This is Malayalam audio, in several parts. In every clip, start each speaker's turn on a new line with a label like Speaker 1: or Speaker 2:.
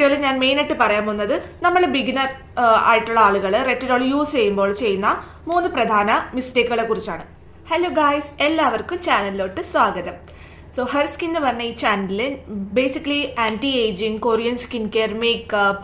Speaker 1: വീഡിയോയിൽ ഞാൻ മെയിൻ ആയിട്ട് പറയാൻ പോകുന്നത് നമ്മൾ ബിഗിനർ ആയിട്ടുള്ള ആളുകൾ റെറ്റിനോൾ യൂസ് ചെയ്യുമ്പോൾ ചെയ്യുന്ന മൂന്ന് പ്രധാന മിസ്റ്റേക്കുകളെ കുറിച്ചാണ്. ഹലോ ഗായ്സ് എല്ലാവർക്കും ചാനലിലോട്ട് സ്വാഗതം. സോ ഹെർ സ്കിൻ എന്ന് പറഞ്ഞ ഈ ചാനലിൽ basically anti ageing Korean skin care makeup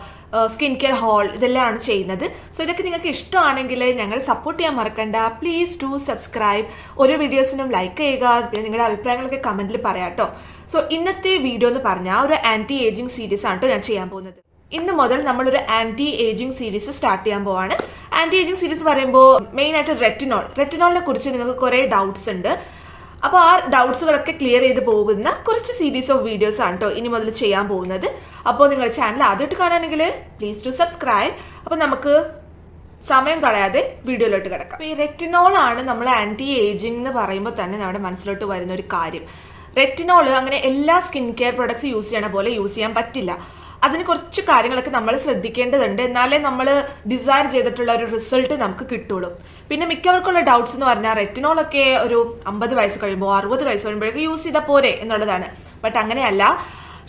Speaker 1: skin care whole ഇതെല്ലാമാണ് ചെയ്യുന്നത്. സോ ഇതൊക്കെ നിങ്ങൾക്ക് ഇഷ്ടമാണെങ്കിൽ ഞങ്ങൾ സപ്പോർട്ട് ചെയ്യാൻ മറക്കണ്ട. പ്ലീസ് ടു സബ്സ്ക്രൈബ് ഓരോ വീഡിയോസിനും ലൈക്ക് ചെയ്യുക. പിന്നെ നിങ്ങളുടെ അഭിപ്രായങ്ങളൊക്കെ കമന്റിൽ പറയാം കേട്ടോ സോ ഇന്നത്തെ വീഡിയോ എന്ന് പറഞ്ഞാൽ ഒരു ആന്റി ഏജിങ് സീരീസ് ആണ് ഞാൻ ചെയ്യാൻ പോകുന്നത്. ഇന്ന് മുതൽ നമ്മൾ ഒരു ആന്റി ഏജിങ് സീരീസ് സ്റ്റാർട്ട് ചെയ്യാൻ പോവാണ്. ആന്റി ഏജിങ് സീരീസ് പറയുമ്പോൾ മെയിൻ ആയിട്ട് റെറ്റിനോൾ റെറ്റിനോളിനെ കുറിച്ച് നിങ്ങൾക്ക് കുറേ ഡൗട്ട്സ് ഉണ്ട്. അപ്പോൾ ആ ഡൗട്ട്സുകളൊക്കെ ക്ലിയർ ചെയ്ത് പോകുന്ന കുറച്ച് സീരീസ് ഓഫ് വീഡിയോസ് ആണ് കേട്ടോ ഇനി മുതൽ ചെയ്യാൻ പോകുന്നത്. അപ്പോൾ നിങ്ങൾ ചാനൽ ആദ്യമായിട്ട് കാണുകയാണെങ്കിൽ പ്ലീസ് ടു സബ്സ്ക്രൈബ് അപ്പോൾ നമുക്ക് സമയം കളയാതെ വീഡിയോയിലോട്ട് കിടക്കാം. ഈ റെറ്റിനോൾ ആണ് നമ്മൾ ആന്റി ഏജിങ് എന്ന് പറയുമ്പോൾ തന്നെ നമ്മുടെ മനസ്സിലോട്ട് വരുന്ന ഒരു കാര്യം. റെറ്റിനോൾ അങ്ങനെ എല്ലാ സ്കിൻ കെയർ പ്രൊഡക്ട്സ് യൂസ് ചെയ്യണ പോലെ യൂസ് ചെയ്യാൻ പറ്റില്ല. അതിന് കുറച്ച് കാര്യങ്ങളൊക്കെ നമ്മൾ ശ്രദ്ധിക്കേണ്ടതുണ്ട്. എന്നാലേ നമ്മൾ ഡിസൈർ ചെയ്തിട്ടുള്ള ഒരു റിസൾട്ട് നമുക്ക് കിട്ടുള്ളൂ. പിന്നെ മിക്കവർക്കുള്ള ഡൗട്ട്സ് എന്ന് പറഞ്ഞാൽ റെറ്റിനോളൊക്കെ ഒരു അമ്പത് വയസ്സ് കഴിയുമ്പോൾ അറുപത് വയസ്സ് കഴിയുമ്പോഴേക്കും യൂസ് ചെയ്താൽ പോരെ എന്നുള്ളതാണ്. ബട്ട് അങ്ങനെയല്ല.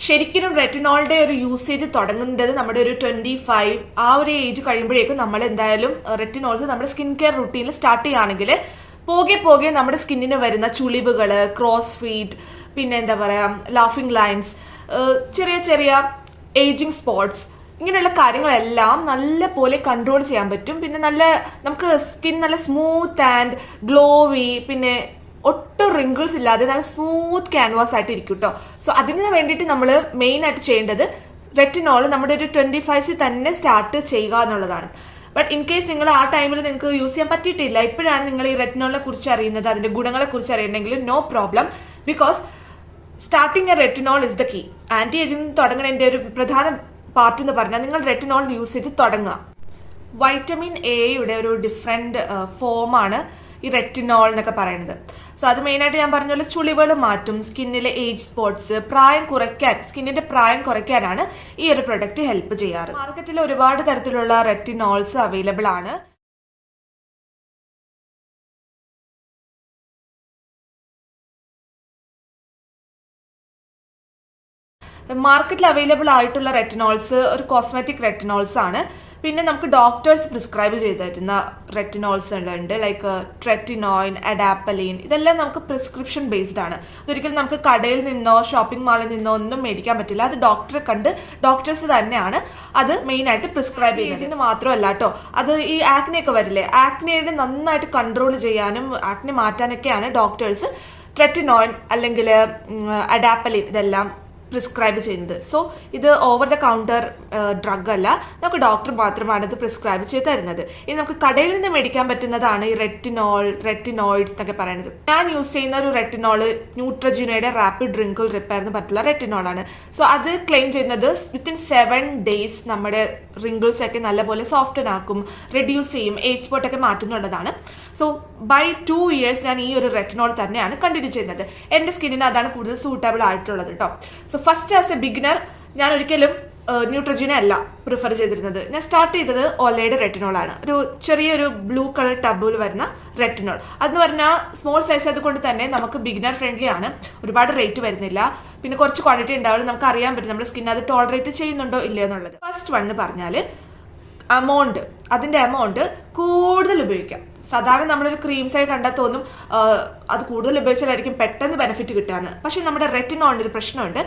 Speaker 1: ശരിക്കും റെറ്റിനോളിന്റെ ഒരു യൂസേജ് തുടങ്ങേണ്ടത് നമ്മുടെ ഒരു ട്വന്റി ഫൈവ് ആ ഒരു ഏജ് കഴിയുമ്പോഴേക്കും നമ്മൾ എന്തായാലും റെറ്റിനോൾസ് നമ്മുടെ സ്കിൻ കെയർ റുട്ടീനിൽ സ്റ്റാർട്ട് ചെയ്യുകയാണെങ്കിൽ പോകെ പോകെ നമ്മുടെ സ്കിന്നിന് വരുന്ന ചുളിവുകൾ ക്രോസ് ഫീറ്റ് പിന്നെ എന്താ പറയുക ലാഫിംഗ് ലൈൻസ് ചെറിയ ചെറിയ ഏജിങ് സ്പോട്സ് ഇങ്ങനെയുള്ള കാര്യങ്ങളെല്ലാം നല്ല പോലെ കൺട്രോൾ ചെയ്യാൻ പറ്റും. പിന്നെ നല്ല നമുക്ക് സ്കിൻ നല്ല സ്മൂത്ത് ആൻഡ് ഗ്ലോവി പിന്നെ ഒട്ടും റിങ്കിൾസ് ഇല്ലാതെ നല്ല സ്മൂത്ത് ക്യാൻവാസ് ആയിട്ട് ഇരിക്കും കേട്ടോ സോ അതിന് വേണ്ടിയിട്ട് നമ്മൾ മെയിൻ ആയിട്ട് ചെയ്യേണ്ടത് റെറ്റിനോൾ നമ്മുടെ ഒരു ട്വന്റി ഫൈവ്സിൽ തന്നെ സ്റ്റാർട്ട് ചെയ്യുക എന്നുള്ളതാണ്. ബട്ട് ഇൻ കേസ് നിങ്ങൾ ആ ടൈമിൽ നിങ്ങൾക്ക് യൂസ് ചെയ്യാൻ പറ്റിയിട്ടില്ല ഇപ്പോഴാണ് നിങ്ങൾ ഈ റെറ്റിനോളിനെ കുറിച്ച് അറിയുന്നത്. അതിന്റെ ഗുണങ്ങളെ കുറിച്ച് അറിയണമെങ്കിൽ no problem because starting a retinol is the key anti ageing തുടങ്ങുന്നതിന്റെ ഒരു പ്രധാന പാർട്ട് എന്ന് പറഞ്ഞാൽ നിങ്ങൾ റെറ്റിനോൾ യൂസ് ചെയ്ത് തുടങ്ങുക. വൈറ്റമിൻ എയുടെ ഒരു ഡിഫറെന്റ് ഫോമാണ് ഈ റെറ്റിനോൾ എന്നൊക്കെ പറയുന്നത്. സോ അത് മെയിനായിട്ട് ഞാൻ പറഞ്ഞ പോലെ ചുളിവുകൾ മാറ്റും സ്കിന്നിലെ ഏജ് സ്പോട്ട്സ് പ്രായം കുറയ്ക്കാൻ സ്കിന്നിന്റെ പ്രായം കുറയ്ക്കാനാണ് ഈ ഒരു പ്രൊഡക്റ്റ് ഹെൽപ്പ് ചെയ്യാറ്. മാർക്കറ്റിൽ ഒരുപാട് തരത്തിലുള്ള റെറ്റിനോൾസ് അവൈലബിൾ ആണ്. മാർക്കറ്റിൽ അവൈലബിൾ ആയിട്ടുള്ള റെറ്റിനോൾസ് ഒരു കോസ്മെറ്റിക് റെറ്റിനോൾസ് ആണ്. പിന്നെ നമുക്ക് ഡോക്ടേഴ്സ് പ്രിസ്ക്രൈബ് ചെയ്ത് തരുന്ന റെറ്റിനോൾസ് ഉണ്ട് ലൈക്ക് ട്രെറ്റിനോയിൻ അഡാപ്പലീൻ ഇതെല്ലാം നമുക്ക് പ്രിസ്ക്രിപ്ഷൻ ബേസ്ഡ് ആണ്. അതൊരിക്കലും നമുക്ക് കടയിൽ നിന്നോ ഷോപ്പിംഗ് മാളിൽ നിന്നോ ഒന്നും മേടിക്കാൻ പറ്റില്ല. അത് ഡോക്ടറെ കണ്ട് ഡോക്ടേഴ്സ് തന്നെയാണ് അത് മെയിൻ ആയിട്ട് പ്രിസ്ക്രൈബ് ചെയ്യുന്നത്. ഇതിന് മാത്രമല്ല കേട്ടോ അത് ഈ ആക്നെയൊക്കെ വരില്ലേ ആക്നെയുടെ നന്നായിട്ട് കൺട്രോൾ ചെയ്യാനും ആക്നെ മാറ്റാനൊക്കെയാണ് ഡോക്ടേഴ്സ് ട്രെറ്റിനോയിൻ അല്ലെങ്കിൽ അഡാപ്പലീൻ ഇതെല്ലാം പ്രിസ്ക്രൈബ് ചെയ്യുന്നത്. സോ ഇത് ഓവർ ദ കൗണ്ടർ ഡ്രഗ് അല്ല. നമുക്ക് ഡോക്ടർ മാത്രമാണ് ഇത് പ്രിസ്ക്രൈബ് ചെയ്ത് തരുന്നത്. ഇനി നമുക്ക് കടയിൽ നിന്ന് മേടിക്കാൻ പറ്റുന്നതാണ് ഈ റെറ്റിനോൾ റെറ്റിനോയിഡ്സ് എന്നൊക്കെ പറയുന്നത്. ഞാൻ യൂസ് ചെയ്യുന്ന ഒരു റെറ്റിനോൾ ന്യൂട്രജിനയുടെ റാപ്പിഡ് ഡ്രിങ്കിൾ റിപ്പയർ എന്ന് പറഞ്ഞിട്ടുള്ള റെറ്റിനോളാണ് സോ അത് ക്ലെയിം ചെയ്യുന്നത് വിത്തിൻ സെവൻ ഡേയ്സ് നമ്മുടെ റിങ്കിൾസ് ഒക്കെ നല്ലപോലെ സോഫ്റ്റൻ ആക്കും റെഡ്യൂസ് ചെയ്യും ഏജ് സ്പോട്ട് ഒക്കെ മാറ്റുന്നുള്ളതാണ്. സോ ബൈ ടു ഇയേഴ്സ് ഞാൻ ഈ ഒരു റെറ്റിനോൾ തന്നെയാണ് കണ്ടിന്യൂ ചെയ്യുന്നത്. എന്റെ സ്കിന്നിന് അതാണ് കൂടുതൽ സൂട്ടബിൾ ആയിട്ടുള്ളത് കേട്ടോ so first as a beginner ഞാൻ ഒരിക്കലും ന്യൂട്രജിനെ അല്ല പ്രിഫർ ചെയ്തിരുന്നത്. ഞാൻ സ്റ്റാർട്ട് ചെയ്തത് ഓലയുടെ റെറ്റിനോൾ ആണ്. ഒരു ചെറിയൊരു ബ്ലൂ കളർ ടബിൽ വരുന്ന റെറ്റിനോൾ അതെന്ന് പറഞ്ഞാൽ സ്മോൾ സൈസ് അതുകൊണ്ട് തന്നെ നമുക്ക് ബിഗിനർ ഫ്രണ്ട്ലി ആണ്. ഒരുപാട് റേറ്റ് വരുന്നില്ല. പിന്നെ കുറച്ച് ക്വാണ്ടിറ്റി ഉണ്ടാവുള്ളൂ. നമുക്ക് അറിയാൻ പറ്റും നമ്മുടെ സ്കിൻ അത് ടോളറേറ്റ് ചെയ്യുന്നുണ്ടോ ഇല്ലയോ എന്നുള്ളത്. ഫസ്റ്റ് വൺ എന്ന് പറഞ്ഞാൽ അമൗണ്ട് അതിന്റെ എമൗണ്ട് കൂടുതൽ ഉപയോഗിക്കാം. സാധാരണ നമ്മളൊരു ക്രീംസ് ആയി കണ്ടാൽ തോന്നും അത് കൂടുതൽ ഉപയോഗിച്ചാലായിരിക്കും പെട്ടെന്ന് ബെനിഫിറ്റ് കിട്ടാന്ന്. പക്ഷേ നമ്മുടെ റെറ്റിനോളിന്റെ ഒരു പ്രശ്നമുണ്ട്.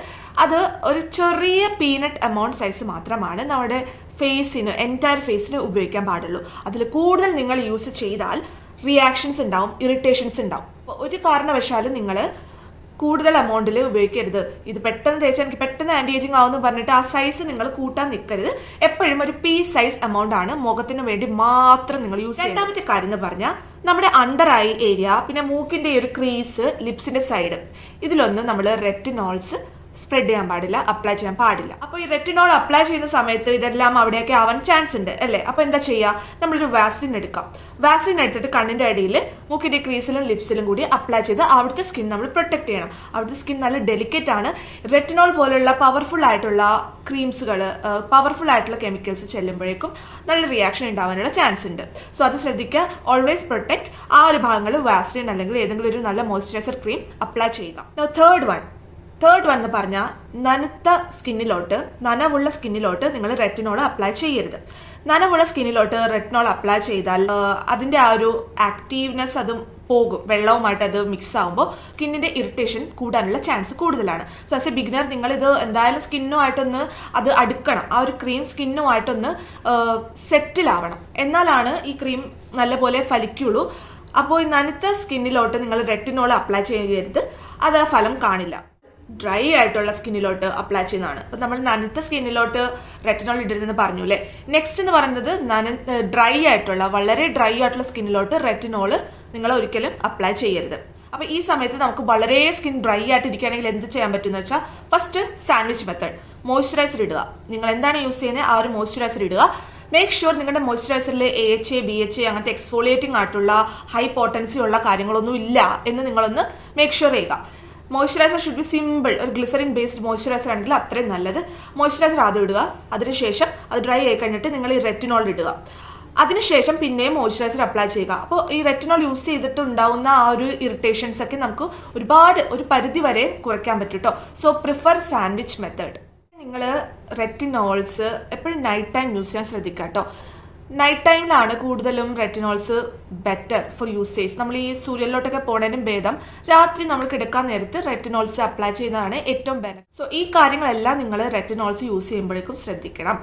Speaker 1: അത് ഒരു ചെറിയ പീനട്ട് എമൗണ്ട് സൈസ് മാത്രമാണ് നമ്മുടെ ഫേസിന് എന്റയർ ഫേസിന് ഉപയോഗിക്കാൻ പാടുള്ളൂ. അതിൽ കൂടുതൽ നിങ്ങൾ യൂസ് ചെയ്താൽ റിയാക്ഷൻസ് ഉണ്ടാവും ഇറിറ്റേഷൻസ് ഉണ്ടാവും. ഒരു കാരണവശാലും നിങ്ങൾ കൂടുതൽ എമൗണ്ടിൽ ഉപയോഗിക്കരുത്. ഇത് പെട്ടെന്ന് തേച്ചാൽ എനിക്ക് പെട്ടെന്ന് ആന്റി ഏജിങ് ആവുമെന്ന് പറഞ്ഞിട്ട് ആ സൈസ് നിങ്ങൾ കൂട്ടാൻ നിൽക്കരുത് എപ്പോഴും ഒരു പീ സൈസ് എമൗണ്ട് ആണ് മുഖത്തിന് വേണ്ടി മാത്രം നിങ്ങൾ യൂസ് രണ്ടാമത്തെ കാര്യം എന്ന് പറഞ്ഞാൽ നമ്മുടെ അണ്ടർ ഐ ഏരിയ പിന്നെ മൂക്കിന്റെ ഒരു ക്രീസ് ലിപ്സിന്റെ സൈഡ് ഇതിലൊന്നും നമ്മൾ റെറ്റിനോൾസ് സ്പ്രെഡ് ചെയ്യാൻ പാടില്ല അപ്ലൈ ചെയ്യാൻ പാടില്ല. അപ്പോൾ ഈ റെറ്റിനോൾ അപ്ലൈ ചെയ്യുന്ന സമയത്ത് ഇതെല്ലാം അവിടെയൊക്കെ ആവാൻ ചാൻസ് ഉണ്ട് അല്ലേ? അപ്പോൾ എന്താ ചെയ്യുക നമ്മളൊരു വാസിൻ എടുക്കാം. വാസിൻ എടുത്തിട്ട് കണ്ണിന്റെ അടിയിൽ മൂക്കിന്റെ ക്രീസിലും ലിപ്സിലും കൂടി അപ്ലൈ ചെയ്ത് അവിടുത്തെ സ്കിൻ നമ്മൾ പ്രൊട്ടക്ട് ചെയ്യണം. അവിടുത്തെ സ്കിൻ നല്ല ഡെലിക്കേറ്റ് ആണ്. റെറ്റിനോൾ പോലുള്ള പവർഫുൾ ആയിട്ടുള്ള ക്രീംസുകൾ പവർഫുൾ ആയിട്ടുള്ള കെമിക്കൽസ് ചെല്ലുമ്പോഴേക്കും നല്ല റിയാക്ഷൻ ഉണ്ടാവാനുള്ള ചാൻസ് ഉണ്ട്. സോ അത് ശ്രദ്ധിക്കുക. ഓൾവേസ് പ്രൊട്ടക്ട് ആ ഒരു ഭാഗങ്ങൾ വാസ്ലിൻ അല്ലെങ്കിൽ ഏതെങ്കിലും ഒരു നല്ല മോയ്സ്ചറൈസർ ക്രീം അപ്ലൈ ചെയ്യുക. തേർഡ് വൺ തേർഡ് വൺ എന്ന് പറഞ്ഞാൽ നനുത്ത സ്കിന്നിലോട്ട് നനവുള്ള സ്കിന്നിലോട്ട് നിങ്ങൾ റെറ്റിനോൾ അപ്ലൈ ചെയ്യരുത്. നനവുള്ള സ്കിന്നിലോട്ട് റെറ്റിനോൾ അപ്ലൈ ചെയ്താൽ അതിന്റെ ആ ഒരു ആക്റ്റീവ്നെസ് അതും പോകും. വെള്ളവുമായിട്ട് അത് മിക്സ് ആകുമ്പോൾ സ്കിന്നിന്റെ ഇറിറ്റേഷൻ കൂടാനുള്ള ചാൻസ് കൂടുതലാണ്. സോ ആസ് എ ബിഗിനർ നിങ്ങൾ ഇത് എന്തായാലും സ്കിന്നുമായിട്ടൊന്ന് അത് അടുക്കണം. ആ ഒരു ക്രീം സ്കിന്നുമായിട്ടൊന്ന് സെറ്റിലാവണം എന്നാലാണ് ഈ ക്രീം നല്ലപോലെ ഫലിക്കുള്ളൂ. അപ്പോൾ ഈ നനുത്ത സ്കിന്നിലോട്ട് നിങ്ങൾ റെറ്റിനോൾ അപ്ലൈ ചെയ്യരുത്. അത് ഫലം കാണില്ല. ഡ്രൈ ആയിട്ടുള്ള സ്കിന്നിലോട്ട് അപ്ലൈ ചെയ്യുന്നതാണ്. അപ്പോൾ നമ്മൾ നനുത്ത സ്കിന്നിലോട്ട് റെറ്റിനോൾ ഇടരുതെന്ന് പറഞ്ഞു അല്ലേ നെക്സ്റ്റ് എന്ന് പറയുന്നത് നന ഡ്രൈ ആയിട്ടുള്ള വളരെ ഡ്രൈ ആയിട്ടുള്ള സ്കിന്നിലോട്ട് റെറ്റിനോൾ നിങ്ങൾ ഒരിക്കലും അപ്ലൈ ചെയ്യരുത്. അപ്പോൾ ഈ സമയത്ത് നമുക്ക് വളരെ സ്കിൻ ഡ്രൈ ആയിട്ട് ഇരിക്കുകയാണെങ്കിൽ എന്ത് ചെയ്യാൻ പറ്റുമെന്ന് വെച്ചാൽ ഫസ്റ്റ് സാൻഡ്വിച്ച് മെത്തേഡ് മോയ്സ്ചറൈസർ ഇടുക. നിങ്ങൾ എന്താണ് യൂസ് ചെയ്യുന്നത്? ആ ഒരു മോയ്സ്ചറൈസർ ഇടുക. മേക്ക് ഷുവർ നിങ്ങളുടെ മോയ്സ്ചറൈസറിൽ A H A B H A അങ്ങനത്തെ എക്സ്ഫോളിയേറ്റിംഗ് ആയിട്ടുള്ള ഹൈ പോട്ടൻസി ഉള്ള കാര്യങ്ങളൊന്നും ഇല്ല എന്ന് നിങ്ങളൊന്ന് മേക്ക് ഷുവർ ചെയ്യുക. മോയ്സ്ചറൈസർ ഷുഡ് ബി സിമ്പിൾ ഒരു ഗ്ലിസറിൻ ബേസ്ഡ് മോയ്സ്ചറൈസർ ആണെങ്കിൽ അത്രയും നല്ലത്. മോയ്സ്ചറൈസർ ആദ്യം ഇടുക. അതിനുശേഷം അത് ഡ്രൈ ആയി കഴിഞ്ഞിട്ട് നിങ്ങൾ ഈ റെറ്റിനോൾ ഇടുക. അതിനുശേഷം പിന്നെയും മോയ്സ്ചറൈസർ അപ്ലൈ ചെയ്യുക. അപ്പോൾ ഈ റെറ്റിനോൾ യൂസ് ചെയ്തിട്ട് ഉണ്ടാവുന്ന ആ ഒരു ഇറിറ്റേഷൻസ് ഒക്കെ നമുക്ക് ഒരുപാട് ഒരു പരിധി വരെ കുറയ്ക്കാൻ പറ്റും കേട്ടോ സോ പ്രിഫർ സാൻഡ്വിച്ച് മെത്തേഡ് നിങ്ങൾ റെറ്റിനോൾസ് എപ്പോഴും നൈറ്റ് ടൈം യൂസ് ചെയ്യാൻ ശ്രദ്ധിക്കുക കേട്ടോ നൈറ്റ് ടൈമിലാണ് കൂടുതലും റെറ്റിനോൾസ് ബെറ്റർ ഫോർ യൂസേജ് നമ്മൾ ഈ സൂര്യനിലോട്ടൊക്കെ പോണതിനും ഭേദം രാത്രി നമ്മൾ കിടക്കാൻ നേരത്ത് റെറ്റിനോൾസ് അപ്ലൈ ചെയ്യുന്നതാണ് ഏറ്റവും ബെറ്റർ സോ ഈ കാര്യങ്ങളെല്ലാം നിങ്ങൾ റെറ്റിനോൾസ് യൂസ് ചെയ്യുമ്പോഴേക്കും ശ്രദ്ധിക്കണം.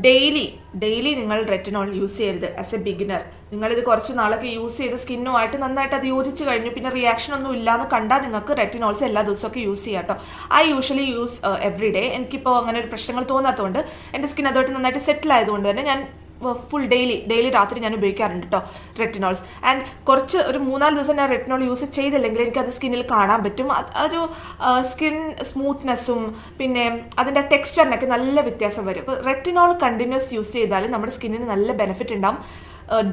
Speaker 1: ഡെയിലി ഡെയിലി നിങ്ങൾ റെറ്റിനോൾ യൂസ് ചെയ്യരുത് ആസ് എ ബിഗിനർ നിങ്ങളിത് കുറച്ച് നാളൊക്കെ യൂസ് ചെയ്ത് സ്കിന്നുമായിട്ട് നന്നായിട്ട് അത് യോജിച്ച് കഴിഞ്ഞു പിന്നെ റിയാക്ഷൻ ഒന്നും ഇല്ലാന്ന് കണ്ടാൽ നിങ്ങൾക്ക് റെറ്റിനോൾസ് എല്ലാ ദിവസമൊക്കെ യൂസ് ചെയ്യാം കേട്ടോ I usually use every day എനിക്കിപ്പോൾ അങ്ങനെ ഒരു പ്രശ്നങ്ങൾ തോന്നാത്തതുകൊണ്ട് എന്റെ സ്കിൻ അതുമായിട്ട് നന്നായിട്ട് സെറ്റിൽ ആയതുകൊണ്ട് തന്നെ ഞാൻ ഫുൾ ഡെയിലി ഡെയിലി രാത്രി ഞാൻ ഉപയോഗിക്കാറുണ്ട് കേട്ടോ റെറ്റിനോൾസ് ആൻഡ് കുറച്ച് ഒരു മൂന്നാൽ ദിവസം ഞാൻ റെറ്റിനോൾ യൂസ് ചെയ്തില്ലെങ്കിൽ എനിക്ക് അത് സ്കിന്നിൽ കാണാൻ പറ്റും. ഒരു സ്കിൻ സ്മൂത്ത്നെസ്സും പിന്നെ അതിന്റെ ടെക്സ്ചറിനൊക്കെ നല്ല വ്യത്യാസം വരും. അപ്പോൾ റെറ്റിനോൾ കണ്ടിന്യൂസ് യൂസ് ചെയ്താൽ നമ്മുടെ സ്കിന്നിന് നല്ല ബെനിഫിറ്റ് ഉണ്ടാവും.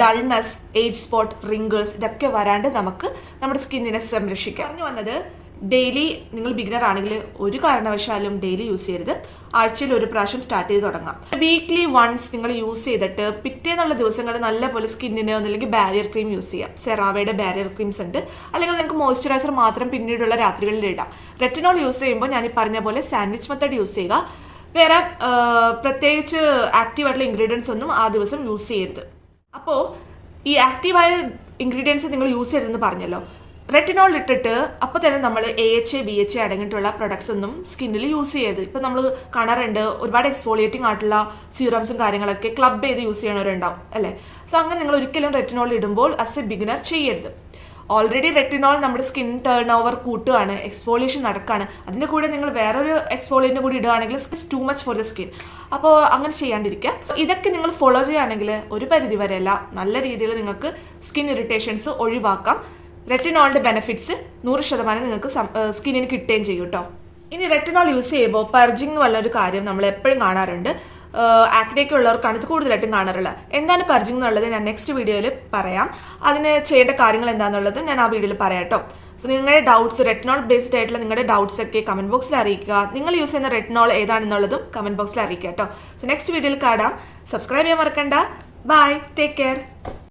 Speaker 1: ഡൾനെസ് ഏജ് സ്പോട്ട് റിങ്കിൾസ് ഇതൊക്കെ വരാണ്ട് നമുക്ക് നമ്മുടെ സ്കിന്നിനെ സംരക്ഷിക്കാം. പറഞ്ഞു വന്നത് ഡെയിലി നിങ്ങൾ ബിഗിനർ ആണെങ്കിൽ ഒരു കാരണവശാലും ഡെയിലി യൂസ് ചെയ്യരുത്. ആഴ്ചയിൽ ഒരു പ്രാവശ്യം സ്റ്റാർട്ട് ചെയ്ത് തുടങ്ങാം. വീക്ക്ലി വൺസ് നിങ്ങൾ യൂസ് ചെയ്തിട്ട് പിറ്റേന്നുള്ള ദിവസങ്ങളിൽ നല്ലപോലെ സ്കിന്നിന് ഒന്നല്ലെങ്കിൽ ബാരിയർ ക്രീം യൂസ് ചെയ്യാം. സെറാവയുടെ ബാരിയർ ക്രീംസ് ഉണ്ട്. അല്ലെങ്കിൽ നിങ്ങൾക്ക് മോയ്സ്ചറൈസർ മാത്രം പിന്നീടുള്ള രാത്രികളിൽ ഇടാം. റെറ്റിനോൾ യൂസ് ചെയ്യുമ്പോൾ ഞാൻ ഈ പറഞ്ഞ പോലെ സാൻഡ്വിച്ച് മെത്തേഡ് യൂസ് ചെയ്യുക. വേറെ പ്രത്യേകിച്ച് ആക്റ്റീവ് ആയിട്ടുള്ള ഇൻഗ്രീഡിയൻസ് ഒന്നും ആ ദിവസം യൂസ് ചെയ്യരുത്. അപ്പോൾ ഈ ആക്റ്റീവായ ഇൻഗ്രീഡിയൻസ് നിങ്ങൾ യൂസ് ചെയ്തെന്ന് പറഞ്ഞല്ലോ. റെറ്റിനോൾ ഇട്ടിട്ട് അപ്പോൾ തന്നെ നമ്മൾ A H A B H അടങ്ങിയിട്ടുള്ള പ്രൊഡക്ട്സ് ഒന്നും സ്കിന്നിൽ യൂസ് ചെയ്യരുത്. ഇപ്പം നമ്മൾ കണറുണ്ട് ഒരുപാട് എക്സ്ഫോളിയേറ്റിംഗ് ആയിട്ടുള്ള സീറംസും കാര്യങ്ങളൊക്കെ ക്ലബ് ചെയ്ത് യൂസ് ചെയ്യണവരുണ്ടാവും അല്ലേ? സോ അങ്ങനെ നിങ്ങൾ ഒരിക്കലും റെറ്റിനോൾ ഇടുമ്പോൾ അസ് എ ബിഗിനർ ചെയ്യരുത്. ഓൾറെഡി റെറ്റിനോൾ നമ്മുടെ സ്കിൻ ടേൺ ഓവർ കൂട്ടുകയാണ് എക്സ്ഫോളിയേഷൻ നടക്കുകയാണ് അതിന്റെ കൂടെ നിങ്ങൾ വേറൊരു എക്സ്ഫോളിയന്റെ കൂടി ഇടുകയാണെങ്കിൽ too much for the skin അപ്പോൾ അങ്ങനെ ചെയ്യാണ്ടിരിക്കുക ഇതൊക്കെ നിങ്ങൾ ഫോളോ ചെയ്യുകയാണെങ്കിൽ ഒരു പരിധി വരെയല്ല നല്ല രീതിയിൽ നിങ്ങൾക്ക് സ്കിൻ ഇറിറ്റേഷൻസ് ഒഴിവാക്കാം. റെറ്റിനോളിന്റെ ബെനിഫിറ്റ്സ് നൂറ് ശതമാനം നിങ്ങൾക്ക് സ്കിന്നിന് കിട്ടുകയും ചെയ്യും കേട്ടോ ഇനി റെറ്റിനോൾ യൂസ് ചെയ്യുമ്പോൾ പർജിങ് എന്നുള്ളൊരു കാര്യം നമ്മൾ എപ്പോഴും കാണാറുണ്ട്. ആക്നേക്ക് ഉള്ളവർക്കാണ് ഇത് കൂടുതലായിട്ടും കാണാറുള്ളത് എന്താണ് പർജിങ് എന്നുള്ളത് ഞാൻ നെക്സ്റ്റ് വീഡിയോയിൽ പറയാം. അതിന് ചെയ്യേണ്ട കാര്യങ്ങൾ എന്താണെന്നുള്ളത് ഞാൻ ആ വീഡിയോയിൽ പറയാം കേട്ടോ സോ നിങ്ങളുടെ ഡൗട്ട്സ് റെറ്റിനോൾ ബേസ്ഡ് ആയിട്ടുള്ള നിങ്ങളുടെ ഡൗട്ട്സ് ഒക്കെ കമന്റ് ബോക്സിൽ അറിയിക്കുക. നിങ്ങൾ യൂസ് ചെയ്യുന്ന റെറ്റിനോൾ ഏതാണെന്നുള്ളതും കമന്റ് ബോക്സിൽ അറിയിക്കുക കേട്ടോ സോ നെക്സ്റ്റ് വീഡിയോയിൽ കാണാം. സബ്സ്ക്രൈബ് ചെയ്യാൻ മറക്കണ്ട. Bye take care